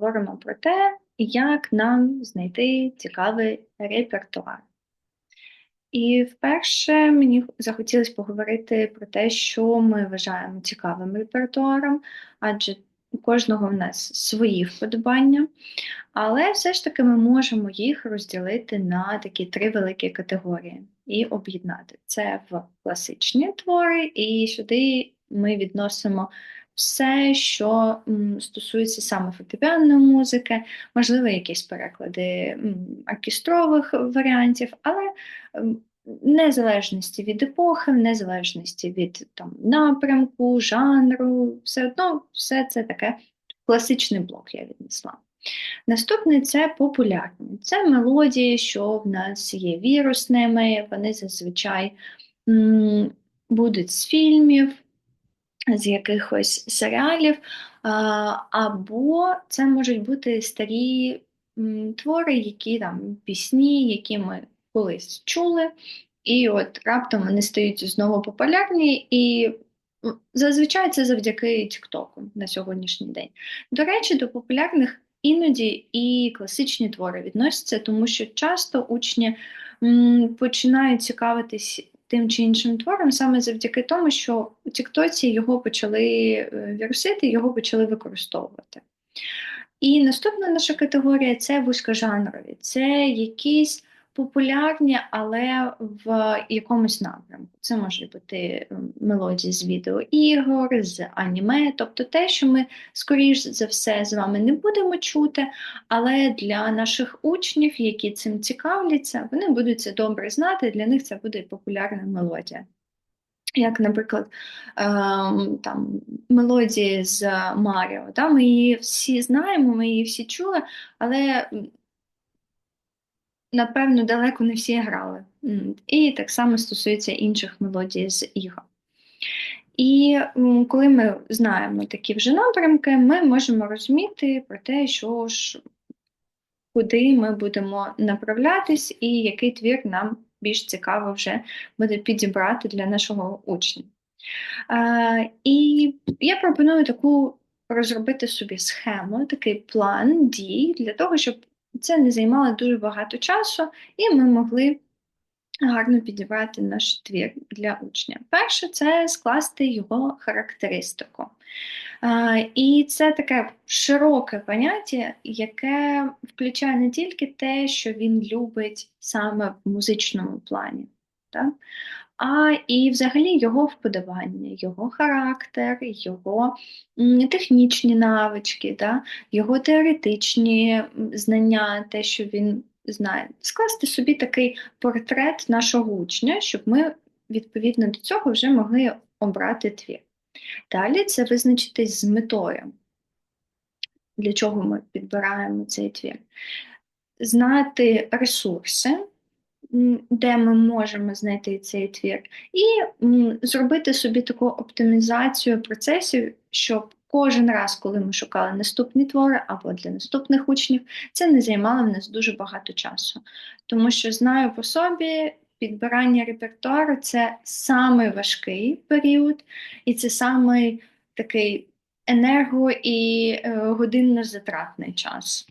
поговоримо про те, як нам знайти цікавий репертуар. І вперше мені захотілося поговорити про те, що ми вважаємо цікавим репертуаром, адже у кожного в нас свої вподобання, але все ж таки ми можемо їх розділити на такі три великі категорії і об'єднати. Це в класичні твори, і сюди ми відносимо все, що стосується саме фортепіанної музики, можливо, якісь переклади оркестрових варіантів, але м, незалежності від епохи, в незалежності від там, напрямку, жанру, все одно все це таке класичний блок я віднесла. Наступне це популярні. Це мелодії, що в нас є вірусними, вони зазвичай м, будуть з фільмів, з якихось серіалів, або це можуть бути старі твори, які там пісні, які ми колись чули, і от раптом вони стають знову популярні, і зазвичай це завдяки Тіктоку на сьогоднішній день. До речі, до популярних іноді і класичні твори відносяться, тому що часто учні починають цікавитись тим чи іншим твором саме завдяки тому, що у Тіктоці його почали е, вірусити, його почали використовувати. І наступна наша категорія це вузькожанрові, це якісь популярні, але в якомусь напрямку. Це можуть бути мелодії з відеоігор, з аніме, тобто те, що ми, скоріш за все, з вами не будемо чути, але для наших учнів, які цим цікавляться, вони будуть це добре знати, для них це буде популярна мелодія. Як, наприклад, ем, там мелодії з Маріо. Да? Ми її всі знаємо, ми її всі чули, але напевно, далеко не всі грали. І так само стосується інших мелодій з ігор. І коли ми знаємо такі вже напрямки, ми можемо розуміти про те, що ж, куди ми будемо направлятись, і який твір нам більш цікаво вже буде підібрати для нашого учня. А, І я пропоную таку розробити собі схему, такий план дій для того, щоб це не займало дуже багато часу, і ми могли гарно підібрати наш твір для учня. Перше, це скласти його характеристику. І це таке широке поняття, яке включає не тільки те, що він любить саме в музичному плані, так? А і взагалі його вподобання, його характер, його технічні навички, да? його теоретичні знання, те, що він знає, скласти собі такий портрет нашого учня, щоб ми відповідно до цього вже могли обрати твір. Далі це визначитись з метою, для чого ми підбираємо цей твір. Знати ресурси, де ми можемо знайти цей твір, і зробити собі таку оптимізацію процесів, щоб кожен раз, коли ми шукали наступні твори або для наступних учнів, це не займало в нас дуже багато часу. Тому що знаю по собі. Підбирання репертуару це самий важкий період, і це самий такий енерго і е, годинно затратний час.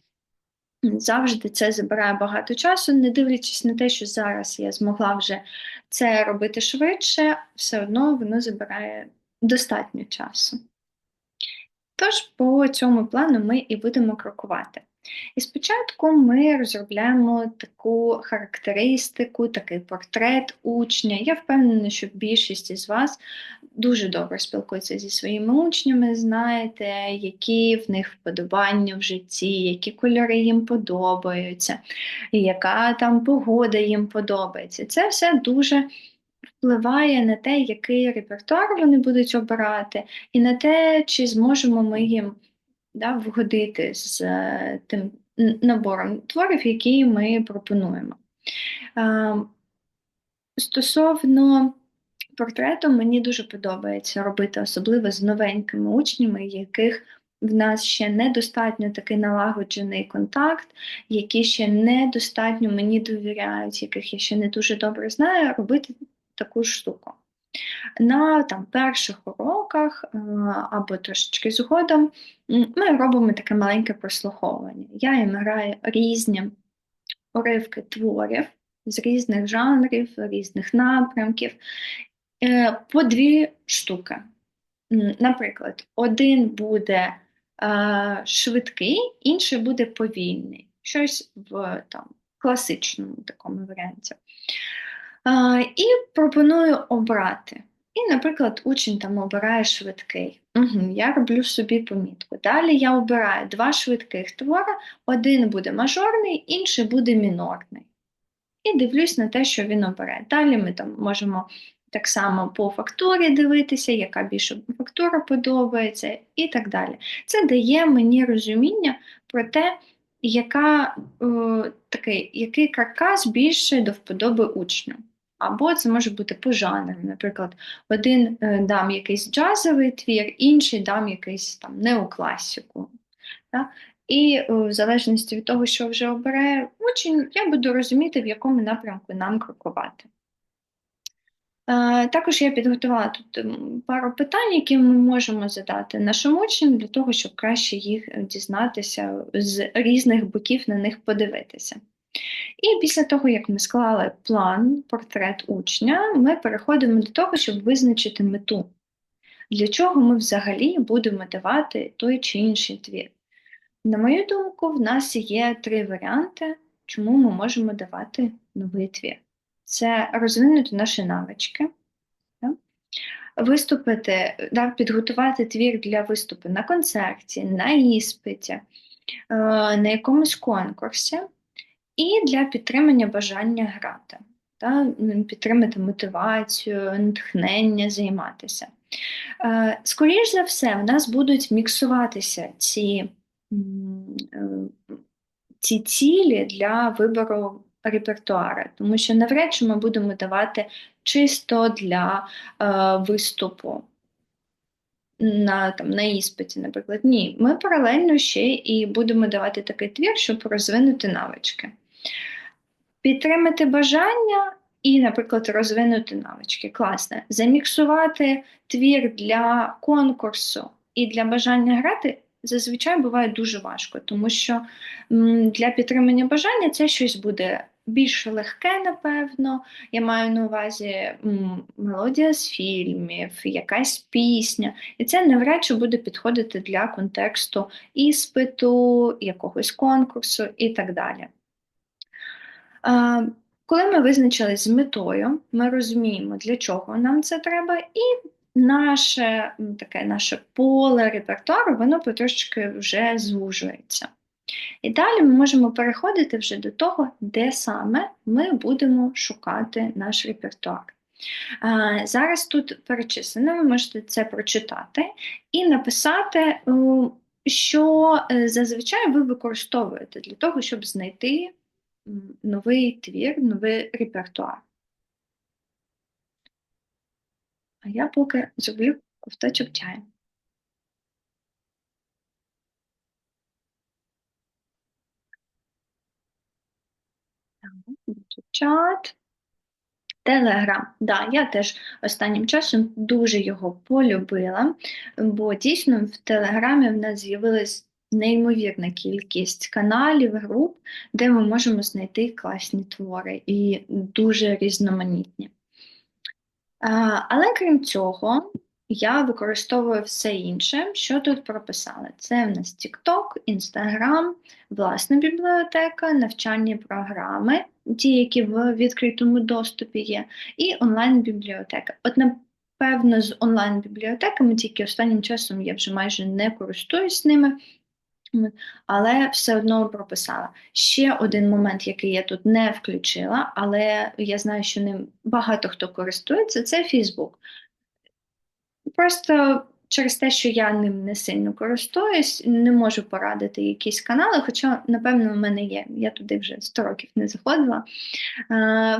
Завжди це забирає багато часу, не дивлячись на те, що зараз я змогла вже це робити швидше, все одно воно забирає достатньо часу. Тож, по цьому плану ми і будемо крокувати. І спочатку ми розробляємо таку характеристику, такий портрет учня. Я впевнена, що більшість із вас дуже добре спілкується зі своїми учнями, знаєте, які в них вподобання в житті, які кольори їм подобаються, яка там погода їм подобається. Це все дуже впливає на те, який репертуар вони будуть обирати, і на те, чи зможемо ми їм да, вгодити з е, тим набором творів, які ми пропонуємо. Стосовно портрету, мені дуже подобається робити, особливо з новенькими учнями, яких в нас ще недостатньо такий налагоджений контакт, які ще недостатньо мені довіряють, яких я ще не дуже добре знаю, робити таку штуку. На там, перших уроках е, або трошечки згодом ми робимо таке маленьке прослуховування. Я їм граю різні уривки творів з різних жанрів, різних напрямків, е, по дві штуки. Наприклад, один буде е, швидкий, інший буде повільний, щось в там, класичному такому варіанті. Е, і пропоную обрати. І, наприклад, учень там обирає швидкий. Угу, Я роблю собі помітку. Далі я обираю два швидких твора, один буде мажорний, інший буде мінорний. І дивлюсь на те, що він обере. Далі ми там можемо так само по фактурі дивитися, яка більше фактура подобається, і так далі. Це дає мені розуміння про те, яка, о, такий, який каркас більше до вподоби учню. Або це може бути по жанрам. Наприклад, один е, дам якийсь джазовий твір, інший дам якийсь там неокласіку. Так? І е, в залежності від того, що вже обере учень, я буду розуміти, в якому напрямку нам крокувати. Е, також я підготувала тут пару питань, які ми можемо задати нашим учням для того, щоб краще їх дізнатися, з різних боків на них подивитися. І після того, як ми склали план, портрет учня, ми переходимо до того, щоб визначити мету, для чого ми взагалі будемо давати той чи інший твір. На мою думку, в нас є три варіанти, чому ми можемо давати новий твір. Це розвинути наші навички, виступити, підготувати твір для виступу на концерті, на іспиті, е, на якомусь конкурсі, і для підтримання бажання грати, да, підтримати мотивацію, натхнення, займатися. Е, Скоріше за все, в нас будуть міксуватися ці Е, ці цілі для вибору репертуару, тому що навряд чи ми будемо давати чисто для е, виступу на там, на іспиті, наприклад. Ні, ми паралельно ще і будемо давати такий твір, щоб розвинути навички. Підтримати бажання і, наприклад, розвинути навички. Класне. Заміксувати твір для конкурсу і для бажання грати зазвичай буває дуже важко, тому що для підтримання бажання це щось буде більш легке, напевно. Я маю на увазі мелодія з фільмів, якась пісня, і це навряд чи буде підходити для контексту іспиту, якогось конкурсу і так далі. Коли ми визначились з метою, ми розуміємо, для чого нам це треба, і наше таке наше поле репертуару, воно потрошки вже звужується. І далі ми можемо переходити вже до того, де саме ми будемо шукати наш репертуар. Зараз тут перечислено, ви можете це прочитати і написати, що е, зазвичай ви використовуєте для того, щоб знайти новий твір, новий репертуар. А я поки зроблю ковточок чаю. Чат. Телеграм. Да, я теж останнім часом дуже його полюбила, бо дійсно в Телеграмі в нас з'явилась неймовірна кількість каналів, груп, де ми можемо знайти класні твори і дуже різноманітні. Але крім цього, я використовую все інше, що тут прописали. Це в нас TikTok, Instagram, власна бібліотека, навчальні програми, ті, які в відкритому доступі є, і онлайн-бібліотека. От, напевно, з онлайн-бібліотеками, тільки останнім часом я вже майже не користуюсь ними. Але все одно прописала. Ще один момент, який я тут не включила, але я знаю, що ним багато хто користується, це Фейсбук. Просто через те, що я ним не сильно користуюсь, не можу порадити якісь канали, хоча, напевно, в мене є. Я туди вже 100 років не заходила.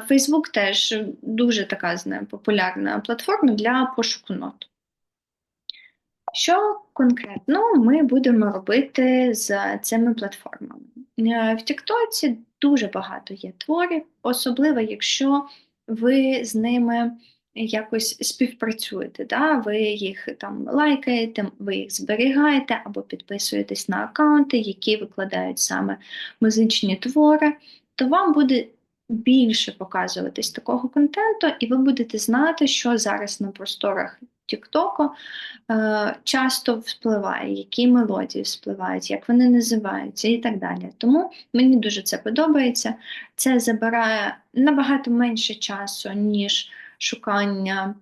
Фейсбук теж дуже така знаю, популярна платформа для пошуку нот. Що конкретно ми будемо робити з цими платформами? Е, в Тіктоці дуже багато є творів, особливо якщо ви з ними якось співпрацюєте. Да? Ви їх там лайкаєте, ви їх зберігаєте або підписуєтесь на аккаунти, які викладають саме музичні твори, то вам буде більше показуватись такого контенту, і ви будете знати, що зараз на просторах Тіктоку е, часто впливає, які мелодії вспливають, як вони називаються і так далі. Тому мені дуже це подобається. Це забирає набагато менше часу, ніж шукання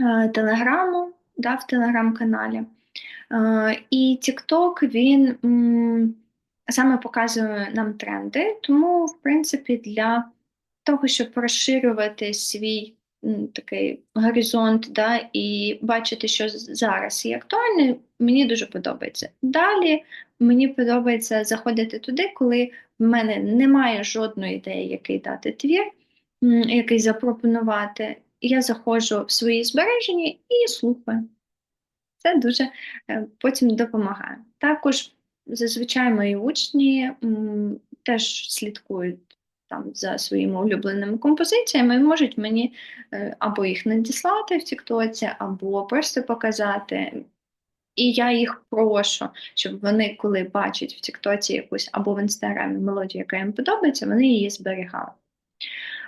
е, телеграму да, в телеграм-каналі. Е, і TikTok, він саме показує нам тренди, тому, в принципі, для того, щоб розширювати свій такий горизонт, да, і бачити, що зараз є актуальне, мені дуже подобається. Далі мені подобається заходити туди, коли в мене немає жодної ідеї, який дати твір, який запропонувати. Я заходжу в свої збереження і слухаю. Це дуже е, потім допомагає. Також зазвичай мої учні теж слідкують там за своїми улюбленими композиціями, можуть мені е, або їх надіслати в Тіктоці, або просто показати. І я їх прошу, щоб вони, коли бачать в Тіктоці якусь або в інстаграмі мелодію, яка їм подобається, вони її зберігали.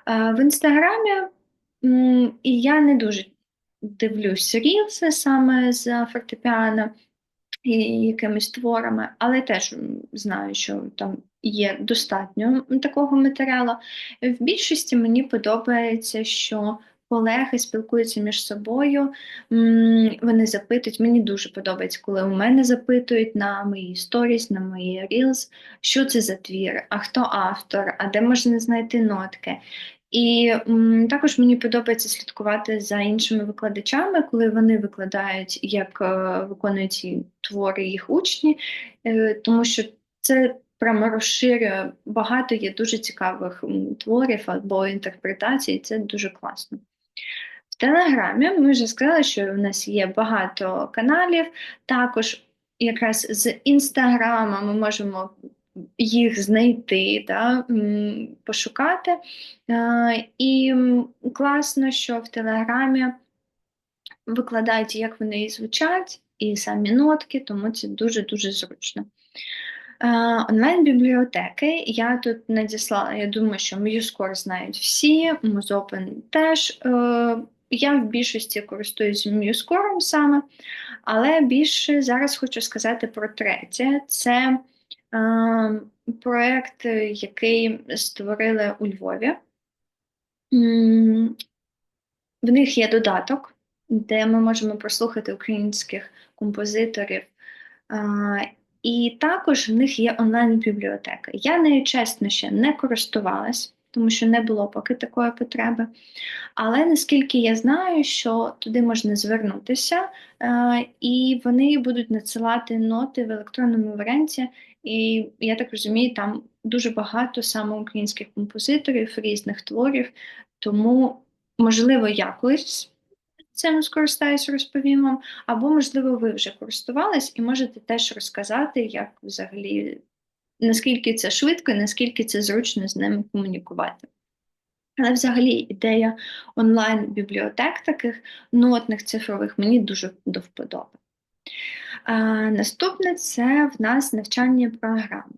Е, в інстаграмі і я не дуже дивлюсь рілси саме з фортепіано і якимись творами, але теж знаю, що там є достатньо такого матеріалу. В більшості мені подобається, що колеги спілкуються між собою, вони запитують, мені дуже подобається, коли у мене запитують на мої сторіс, на мої рілз, що це за твір, а хто автор, а де можна знайти нотки. І м, також мені подобається слідкувати за іншими викладачами, коли вони викладають, як е, виконують твори їх учні, е, тому що це прямо розширює багато є дуже цікавих творів або інтерпретацій, це дуже класно. В Телеграмі ми вже сказали, що у нас є багато каналів, також якраз з Інстаграма ми можемо їх знайти, да, пошукати. І класно, що в Телеграмі викладають, як вони звучать, і самі нотки, тому це дуже-дуже зручно. Онлайн-бібліотеки я тут надіслала, я думаю, що MuseScore знають всі, MuseOpen теж. Е, я в більшості користуюсь MuseScore саме, але більше зараз хочу сказати про третє. Це проєкт, який створили у Львові. В них є додаток, де ми можемо прослухати українських композиторів. І також в них є онлайн-бібліотека. Я нею чесно ще не користувалась, тому що не було поки такої потреби. Але наскільки я знаю, що туди можна звернутися, і вони будуть надсилати ноти в електронному варіанті, і я так розумію, там дуже багато саме українських композиторів, різних творів. Тому, можливо, я колись цим скористаюсь, розповім вам, або, можливо, ви вже користувались і можете теж розказати, як взагалі, наскільки це швидко, і наскільки це зручно з ними комунікувати. Але взагалі ідея онлайн-бібліотек таких нотних цифрових мені дуже до вподоби. Наступне це в нас навчання програм.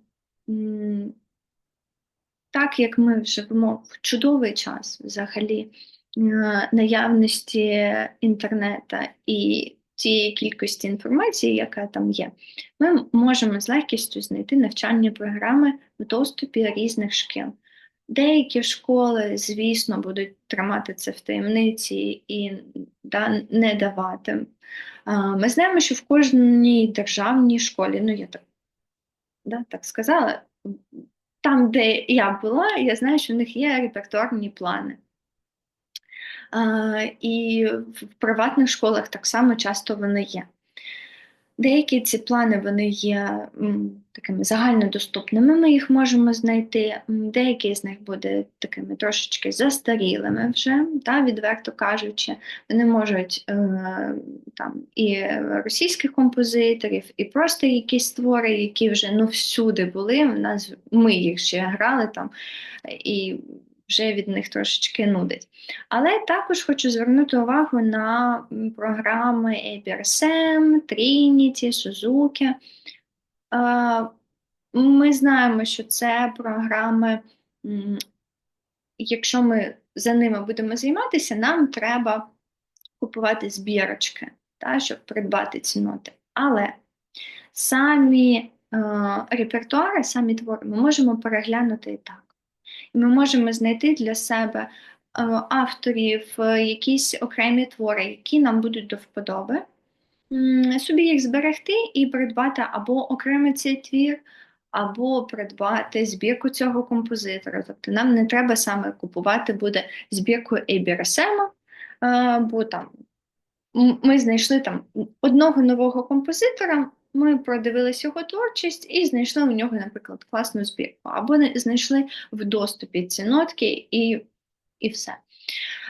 Так як ми живемо в чудовий час взагалі наявності інтернету і тієї кількості інформації, яка там є, ми можемо з легкістю знайти навчальні програми в доступі різних шкіл. Деякі школи, звісно, будуть тримати це в таємниці і да, не давати. Ми знаємо, що в кожній державній школі, ну я так да, так сказала, там, де я була, я знаю, що в них є репертуарні плани. І в приватних школах так само часто вони є. Деякі ці плани вони є такими загальнодоступними, ми їх можемо знайти. Деякі з них буде такими трошечки застарілими вже, та, відверто кажучи, вони можуть е, там і російських композиторів, і просто якісь твори, які вже ну, всюди були. У нас ми їх ще грали там. і вже від них трошечки нудить. Але також хочу звернути увагу на програми ABRSM, Trinity, Suzuki. Ми знаємо, що це програми, якщо ми за ними будемо займатися, нам треба купувати збірочки, та, щоб придбати ці ноти. Але самі е, репертуари, самі твори ми можемо переглянути і так. Ми можемо знайти для себе е, авторів е, якісь окремі твори, які нам будуть до вподоби, собі їх зберегти і придбати або окремий цей твір, або придбати збірку цього композитора. Тобто нам не треба саме купувати буде збірку Ейбірасема, бо там ми знайшли там одного нового композитора. Ми продивилися його творчість і знайшли у нього, наприклад, класну збірку, або знайшли в доступі ці нотки і і все.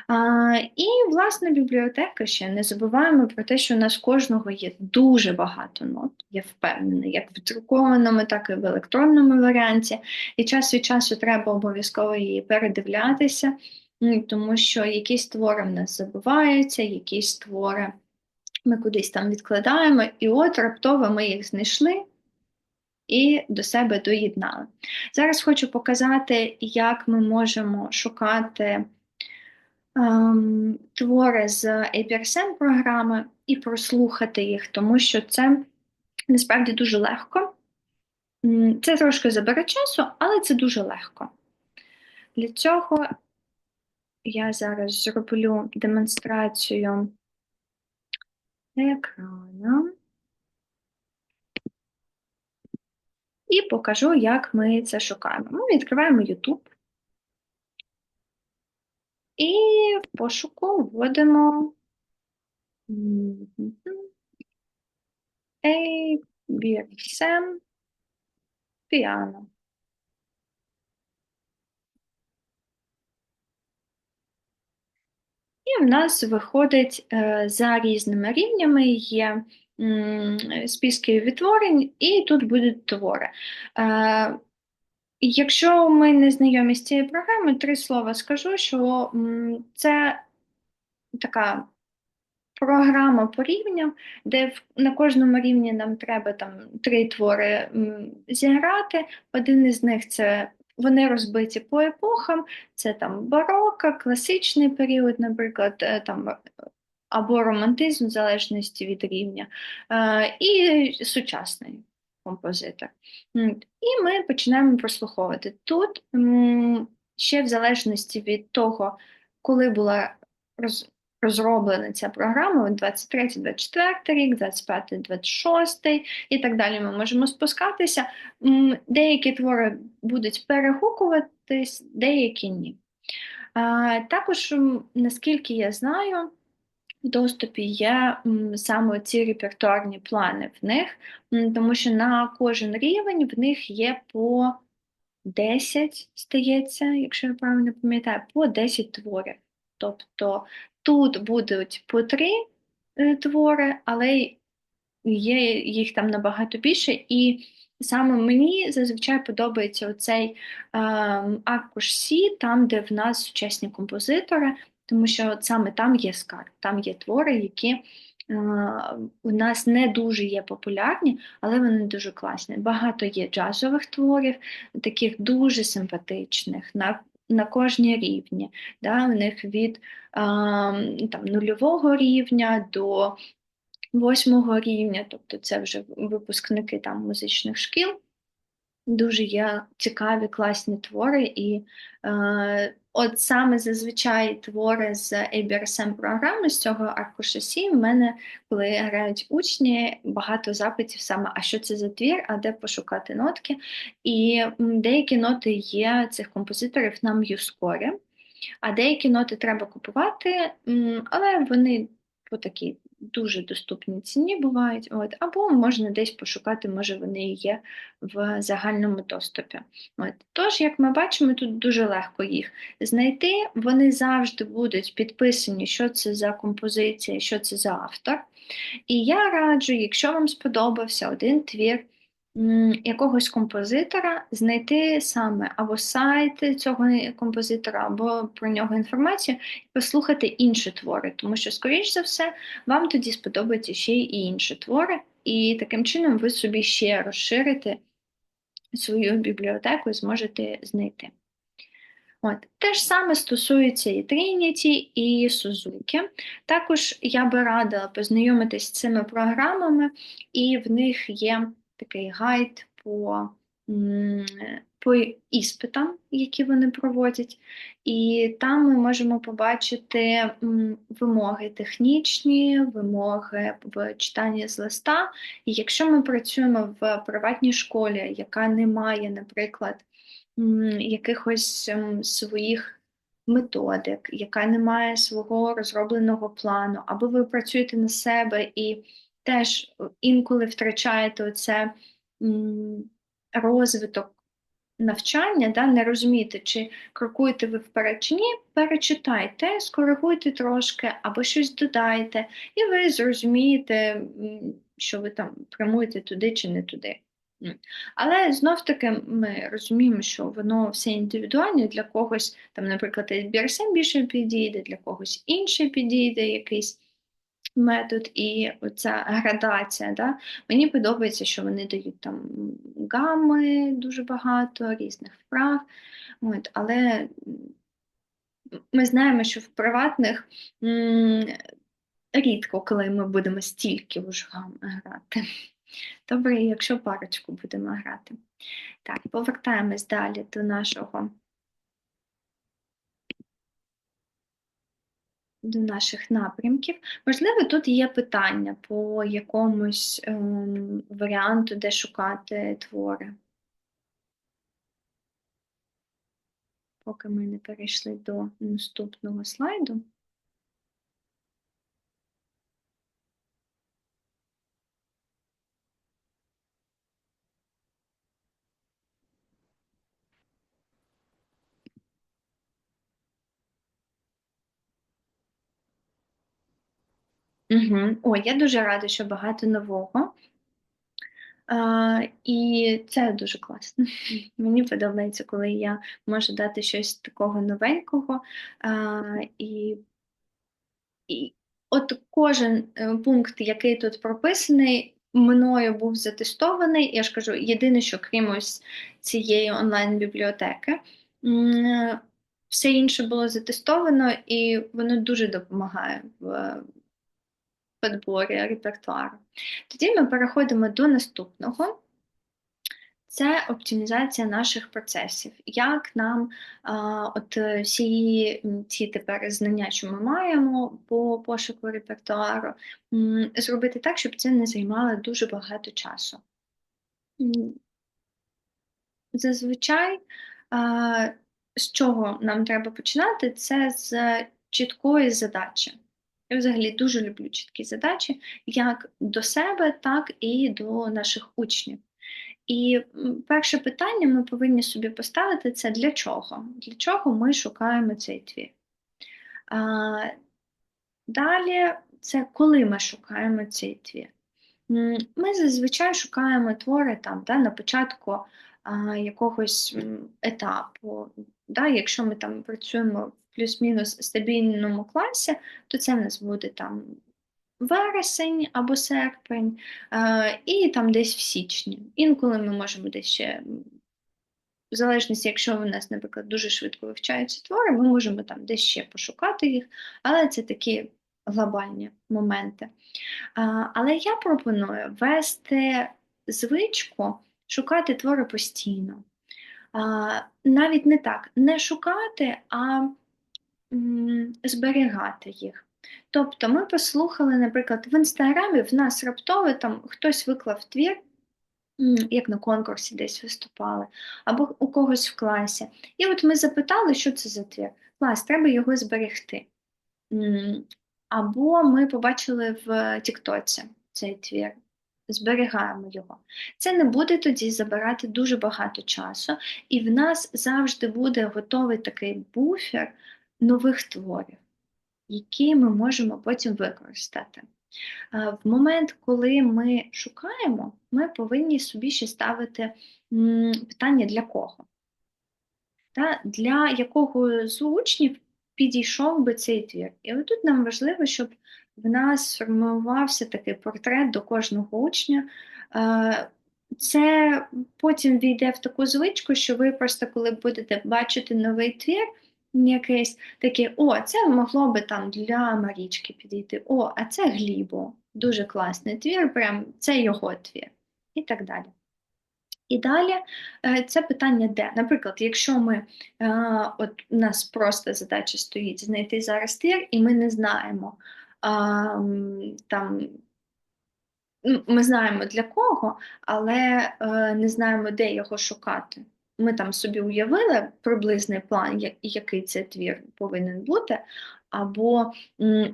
А, І, власне, бібліотека ще не забуваємо про те, що у нас кожного є дуже багато нот, я впевнена, як в друкованому, так і в електронному варіанті. І час від часу треба обов'язково її передивлятися, тому що якісь твори в нас забуваються, якісь твори ми кудись там відкладаємо, і от раптово ми їх знайшли. І до себе доєднали. Зараз хочу показати, як ми можемо шукати ем, твори з APRSM програми і прослухати їх, тому що це насправді дуже легко. Це трошки забере часу, але це дуже легко. Для цього я зараз зроблю демонстрацію екрану і покажу, як ми це шукаємо. Ми відкриваємо YouTube. І в пошуку вводимо ABSM Piano. І в нас виходить е, за різними рівнями є списки відтворень, і тут будуть твори. Е, Якщо ми не знайомі з цією програмою, три слова скажу, що це така програма по рівням, де на кожному рівні нам треба там три твори зіграти. Один із них це вони розбиті по епохам, це там барока, класичний період, наприклад, е, там або романтизм в залежності від рівня, е, і сучасний композитор. І ми починаємо прослуховувати. Тут ще в залежності від того, коли була розроблена ця програма, 23-24 рік, 25-26 і так далі ми можемо спускатися. Деякі твори будуть перегукуватись, деякі ні. Також, наскільки я знаю, в доступі є саме ці репертуарні плани в них, тому що на кожен рівень в них є по 10, здається, якщо я правильно пам'ятаю, по 10 творів. Тобто тут будуть по 3 е, твори, але є їх там набагато більше. І саме мені зазвичай подобається оцей е, аркуш Сі, там, де в нас сучасні композитори, тому що саме там є скарб, там є твори, які е, у нас не дуже є популярні, але вони дуже класні. Багато є джазових творів, таких дуже симпатичних. На кожній рівні. Да? У них від там, нульового рівня до восьмого рівня, тобто це вже випускники там музичних шкіл. Дуже є цікаві, класні твори, і е, от саме зазвичай твори з abrsm програми з цього аркуша Сі, в мене, коли грають учні, багато запитів саме, а що це за твір, а де пошукати нотки. І деякі ноти є цих композиторів на м'юскорі, а деякі ноти треба купувати, але вони по такій дуже доступні ціні бувають, от, або можна десь пошукати, може вони є в загальному доступі. От. Тож, як ми бачимо, тут дуже легко їх знайти. Вони завжди будуть підписані, що це за композиція, що це за автор. І я раджу, якщо вам сподобався один твір, якогось композитора, знайти саме або сайт цього композитора, або про нього інформацію, і послухати інші твори, тому що, скоріш за все, вам тоді сподобаються ще й інші твори, і таким чином ви собі ще розширите свою бібліотеку і зможете знайти. От. Те ж саме стосується і Trinity, і Suzuki. Також я би радила познайомитись з цими програмами, і в них є такий гайд по по іспитам, які вони проводять, і там ми можемо побачити вимоги технічні, вимоги в читанні з листа. І якщо ми працюємо в приватній школі, яка не має, наприклад, якихось своїх методик, яка не має свого розробленого плану, або ви працюєте на себе і теж інколи втрачаєте оце розвиток навчання, да, не розумієте, чи крокуєте ви вперед чи ні, перечитайте, скоригуйте трошки або щось додайте, і ви зрозумієте, що ви там прямуєте туди чи не туди. Але знов таки ми розуміємо, що воно все індивідуальне, для когось, там, наприклад, SBRSM більше підійде, для когось інший підійде якийсь метод і оця градація. Да? Мені подобається, що вони дають там гами дуже багато, різних вправ. От, Але ми знаємо, що в приватних м рідко, коли ми будемо стільки вже гам грати. Добре, якщо парочку будемо грати. Так, повертаємось далі до нашого. До наших напрямків. Можливо, тут є питання по якомусь ем, варіанту, де шукати твори. Поки ми не перейшли до наступного слайду. Угу. Ой, я дуже рада, що багато нового. А, І це дуже класно. Мені подобається, коли я можу дати щось такого новенького. А, І і от кожен е, пункт, який тут прописаний, мною був затестований. Я ж кажу, єдине, що крім ось цієї онлайн-бібліотеки, все інше було затестовано, і воно дуже допомагає в підборі репертуару. Тоді ми переходимо до наступного. Це оптимізація наших процесів. Як нам а, от всі ці тепер знання, що ми маємо по пошуку репертуару, зробити так, щоб це не займало дуже багато часу. Зазвичай, а, з чого нам треба починати, це з чіткої задачі. Я взагалі дуже люблю чіткі задачі як до себе, так і до наших учнів. І перше питання ми повинні собі поставити це для чого? Для чого ми шукаємо цей твір? А, Далі це коли ми шукаємо цей твір. Ми зазвичай шукаємо твори там, да, на початку а, якогось етапу. Да, Якщо ми там працюємо плюс-мінус стабільному класі, то це в нас буде там вересень або серпень, і там десь в січні. Інколи ми можемо десь ще. В залежності, якщо у нас, наприклад, дуже швидко вивчаються твори, ми можемо там десь ще пошукати їх, але це такі глобальні моменти. Але я пропоную вести звичку шукати твори постійно. Навіть не так, не шукати, а зберігати їх. Тобто ми послухали, наприклад, в інстаграмі в нас раптово там хтось виклав твір, як на конкурсі десь виступали, або у когось в класі. І от ми запитали, що це за твір. Клас, треба його зберегти. Або ми побачили в Тіктоці цей твір, зберігаємо його. Це не буде тоді забирати дуже багато часу, і в нас завжди буде готовий такий буфер нових творів, які ми можемо потім використати. В момент, коли ми шукаємо, ми повинні собі ще ставити питання для кого? Та, для якого з учнів підійшов би цей твір. І отут нам важливо, щоб в нас сформувався такий портрет до кожного учня. Це потім війде в таку звичку, що ви просто, коли будете бачити новий твір, якийсь такий, о, це могло би там для Марічки підійти, о, а це Глібо, дуже класний твір, прям це його твір, і так далі. І далі е, це питання де. Наприклад, якщо ми е, от у нас просто задача стоїть знайти зараз твір, і ми не знаємо там. ну, Ми знаємо для кого, але е, не знаємо, де його шукати. Ми там собі уявили приблизний план, який це твір повинен бути, або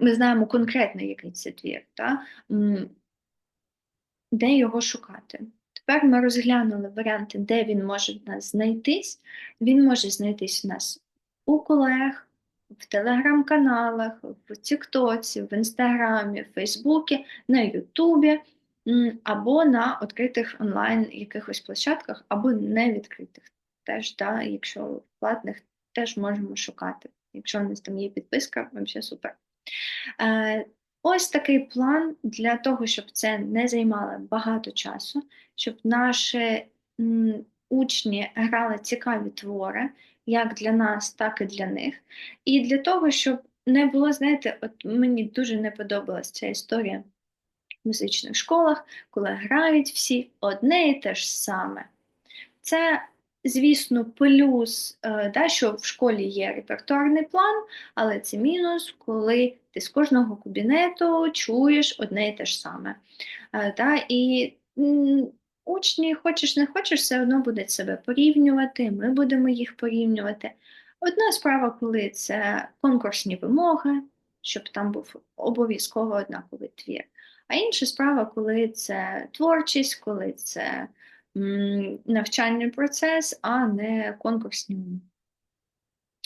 ми знаємо конкретно, який це твір. Та? Де його шукати. Тепер ми розглянули варіанти, де він може в нас знайтись. Він може знайтись в нас у колег, в телеграм-каналах, в Тіктоці, в Інстаграмі, в Фейсбуці, на Ютубі або на відкритих онлайн якихось площадках, або невідкритих. Теж, да, якщо платних, теж можемо шукати. Якщо у нас там є підписка, взагалі супер. Е, Ось такий план для того, щоб це не займало багато часу, щоб наші м, учні грали цікаві твори, як для нас, так і для них. І для того, щоб не було, знаєте, от мені дуже не подобалася ця історія музичних школах, коли грають всі одне і те ж саме. Це, звісно, плюс, е, да, що в школі є репертуарний план, але це мінус, коли ти з кожного кабінету чуєш одне і те ж саме. Е, да, і учні, хочеш не хочеш, все одно будуть себе порівнювати, ми будемо їх порівнювати. Одна справа, коли це конкурсні вимоги, щоб там був обов'язково однаковий твір. А інша справа, коли це творчість, коли це навчальний процес, а не конкурсні.